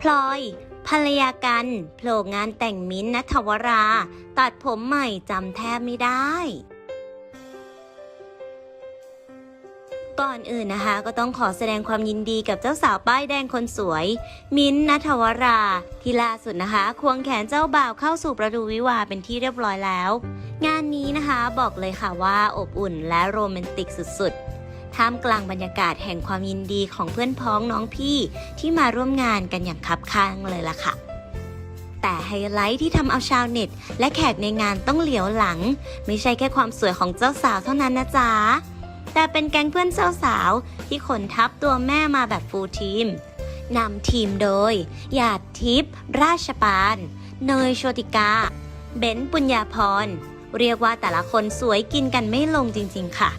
พลอย ภรรยากันโผล่งานแต่งมิ้นท์นัทวรา ตัดผมใหม่จำแทบไม่ได้ ก่อนอื่นนะคะ ก็ต้องขอแสดงความยินดีกับเจ้าสาวป้ายแดงคนสวย มิ้นท์นัทวรา ที่ล่าสุดนะคะ ควงแขนเจ้าบ่าวเข้าสู่ประตูวิวาเป็นที่เรียบร้อยแล้ว งานนี้นะคะบอกเลยค่ะว่าอบอุ่นและโรแมนติกสุดๆ ท่ามกลางบรรยากาศแห่งความยินดีของเพื่อนพ้องน้องพี่ที่มาร่วมงานกันอย่างคับข้างเลยล่ะค่ะ แต่ไฮไลท์ที่ทำเอาชาวเน็ต และแขกในงานต้องเหลียวหลัง ไม่ใช่แค่ความสวยของเจ้าสาวเท่านั้นนะจ๊ะแต่เป็นแก๊งเพื่อนเจ้าสาวที่ขนทับตัวแม่มาแบบฟูลทีมนำทีมโดย หยาดทิพย์ราชปาน เนยโชติกา เบน์ปุญญาพร เรียกว่าแต่ละคนสวยกินกันไม่ลงจริง ๆ ค่ะ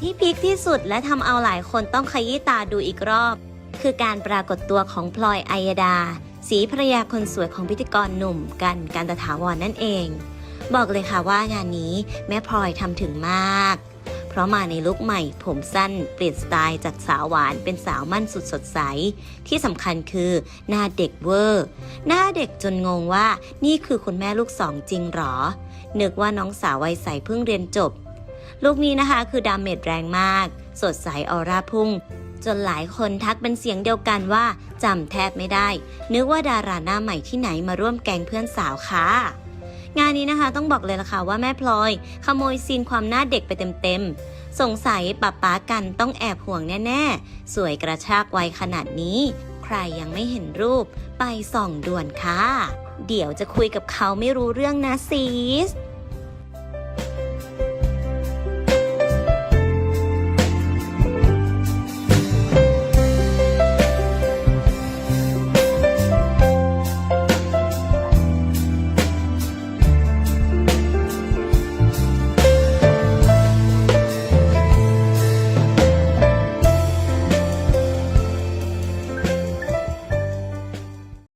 ที่พีคที่สุดและทำเอาหลายคนต้องขยี้ตาดูอีกรอบ คือการปรากฏตัวของพลอยอัยดา สีภรรยาคนสวยของพิธีกรหนุ่มกันการตถาวรนนั่นเอง บอกเลยค่ะว่างานนี้แม่พลอยทำถึงมาก เพราะมาในลุคใหม่ผมสั้นเปลี่ยนสไตล์จากสาวหวานเป็นสาวมั่นสุดสดใส ที่สำคัญคือหน้าเด็กเวอร์ หน้าเด็กจนงงว่านี่คือคุณแม่ลูกสองจริงหรอนึกว่าน้องสาววัยใสเพิ่งเรียนจบ ลูกนี้นะคะคือดาเมจแรงมาก สดใสออร่าพุ่ง จนหลายคนทักเป็นเสียงเดียวกันว่าจำแทบไม่ได้ นึกว่าดาราหน้าใหม่ที่ไหนมาร่วมแกงเพื่อนสาวค่ะงานนี้นะคะต้องบอกเลยล่ะค่ะว่าแม่พลอย ขโมยซีนความหน้าเด็กไปเต็มๆ สงสัยป้าป๊ากันต้องแอบห่วงแน่ๆ สวยกระชากวัยขนาดนี้ ใครยังไม่เห็นรูปไปส่องด่วนค่ะ เดี๋ยวจะคุยกับเขาไม่รู้เรื่องนะซีส